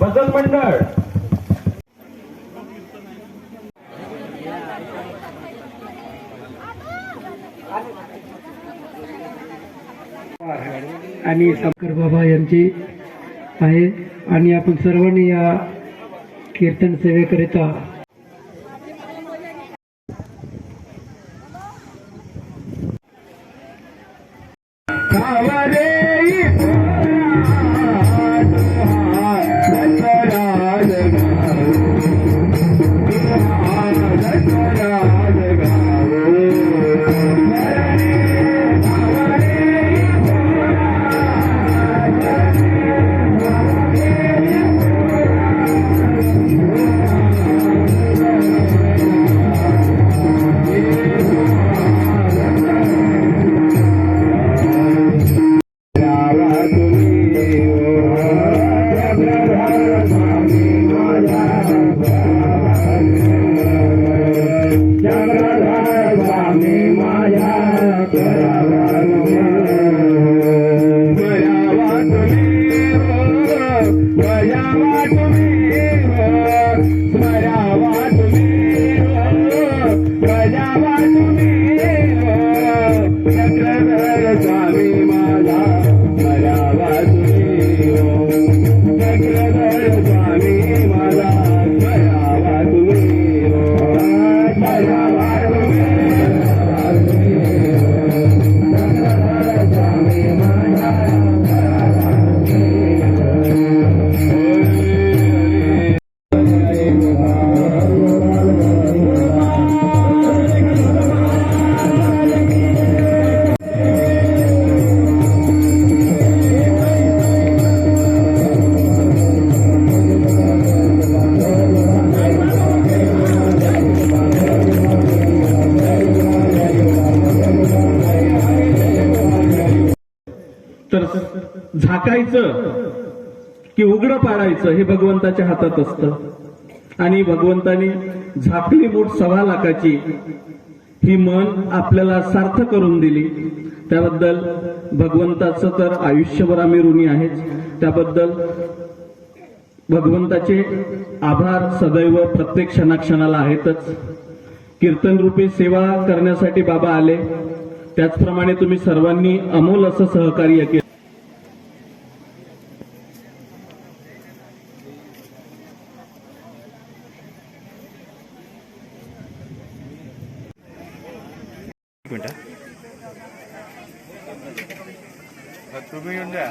बदल मंडळ. आणि शंकर बाबा यांची आहे. आणि आपण सर्वांनी या कीर्तन सेवेकरिता. तर पाडायचं की उघडं पाडायचं हे भगवंताच्या हातात असतं. आणि भगवंताने झाकली मूठ सव्वा लाखाची ही मन आपल्याला सार्थ करून दिली. त्याबद्दल भगवंताचं तर आयुष्यभर आम्ही ऋणी आहेच. त्याबद्दल भगवंताचे आभार सदैव प्रत्येक क्षणाक्षणाला आहेतच. कीर्तन रूपी सेवा करण्यासाठी बाबा आले. त्याचप्रमाणे तुम्ही सर्वांनी अमोल असं सहकार्य केलं. एक मिनटं तुम्ही येऊन द्या.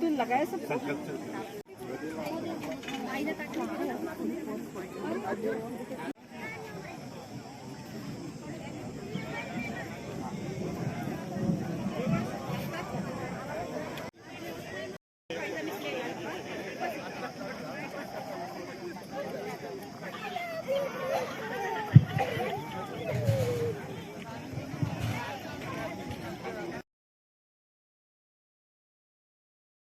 तू लगाय सब? বাইরে